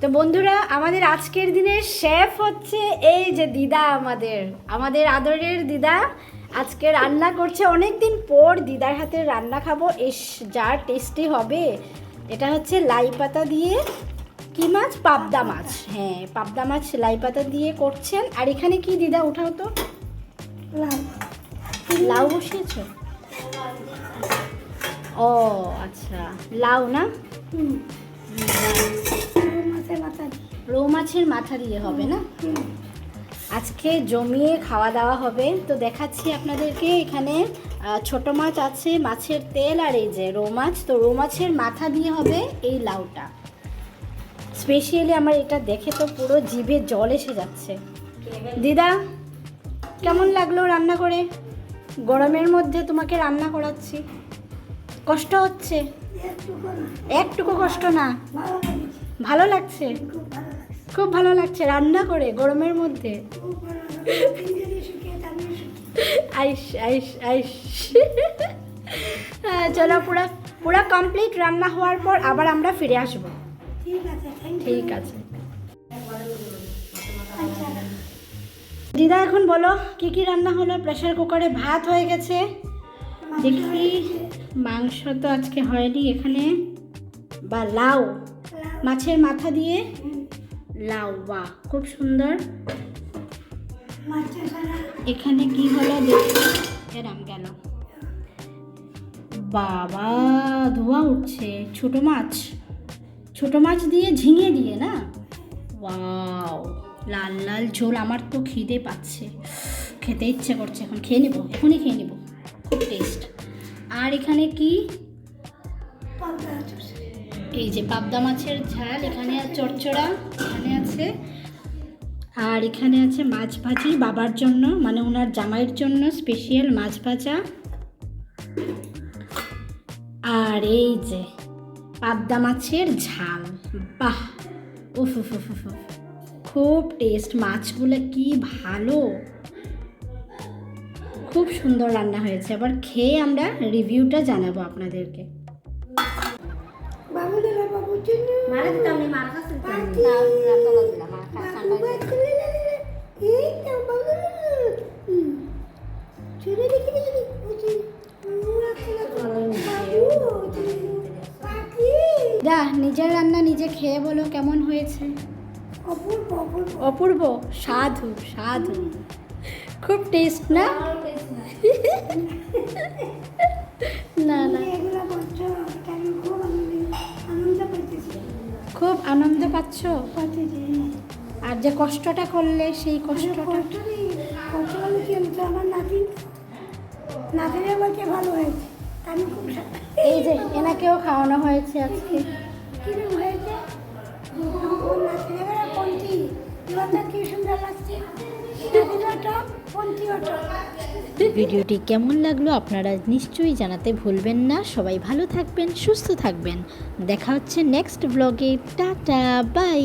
তো বন্ধুরা আমাদের আজকের দিনের শেফ হচ্ছে এই যে দিদা আমাদের আমাদের আদরের দিদা। আজকে রান্না করছে অনেক দিন পর দিদার হাতে রান্না খাব। এস যা টেস্টি হবে। এটা হচ্ছে লাই পাতা দিয়ে কি মাছ? পাবদা মাছ। হ্যাঁ পাবদা মাছ লাই পাতা দিয়ে করছেন। আর এখানে কি দিদা উঠাও তো। লাউ বসিয়েছো? ও আচ্ছা। লাউ না? রৌ মাছের মাথা দিয়ে হবে না? আজকে জমিয়ে খাওয়া দাওয়া হবে। তো দেখাচ্ছি আপনাদেরকে এখানে ছোট মাছ আছে, মাছের তেল আর এই যে রৌ মাছ। তো রৌ মাছের মাথা দিয়ে হবে এই লাউটা। স্পেশালি আমার এটা দেখে তো পুরো জিভে জল এসে যাচ্ছে। দিদা, কেমন লাগল রান্না করে? গরমের মধ্যে তোমাকে রান্না করাচ্ছি। কষ্ট হচ্ছে? একটুকু কষ্ট না? ভালো লাগছে? খুব ভালো লাগছে রান্না করে গরমের মধ্যে। আইস আইস আইস। চলো পুরো পুরো কমপ্লিট রান্না হওয়ার পর আবার আমরা ফিরে আসব। ঠিক আছে দিদা এখন বলো কি কি রান্না হলো? প্রেশার কুকারে ভাত হয়ে গেছে। দেখি। মাংস তো আজকে হয়নি এখানে। বা লাউ। মাছের মাথা দিয়ে? লাউ বাহ খুব সুন্দর। এখানে কি হলো দেখি এরাম গেল বাবা ধোয়া উঠছে। ছোট মাছ। ছোট মাছ দিয়ে ঝিঙে দিয়ে না? ওয়াও লাল লাল ঝোল। আমার তো খিদে পাচ্ছে। খেতে ইচ্ছে করছে। এখন খেয়ে নেব। এখনই খেয়ে নেব। খুব টেস্ট আর এখানে কি? এই যে পাবদা মাছের ঝাল, এখানে আর চচ্চড়া এখানে আছে। আর এখানে আছে মাছ ভাজি বাবার জন্য মানে ওনার জামাইয়ের জন্য স্পেশাল মাছ ভাজা। আর এই যে পাবদা মাছের ঝাল, বাহ! উফ উফ উফ উফ। খুব টেস্ট মাছগুলো কি ভালো! খুব সুন্দর রান্না হয়েছে। আবার খেয়ে আমরা রিভিউটা জানাব আপনাদেরকে। মারা দিতাম নি মার কাছে দিতাম। দা নিজের রান্না নিজে খেয়ে বলো কেমন হয়েছে। অপূর্ব সাধু সাধু। খুব টেস্ট না? না। না খুব আনন্দ পাচ্ছ? আর যে কষ্টটা করলে, সেই কষ্টটা? নাতিরা বলছে ভালো হয়েছে আমি খুব এই যে, এনাকেও খাওয়ানো হয়েছে আজকে। হয়েছে? ভিডিওটি কেমন লাগল আপনারা নিশ্চয়ই জানাতে ভুলবেন না। সবাই ভালো থাকবেন, সুস্থ থাকবেন। দেখা হচ্ছে নেক্সট ব্লগে টাটা বাই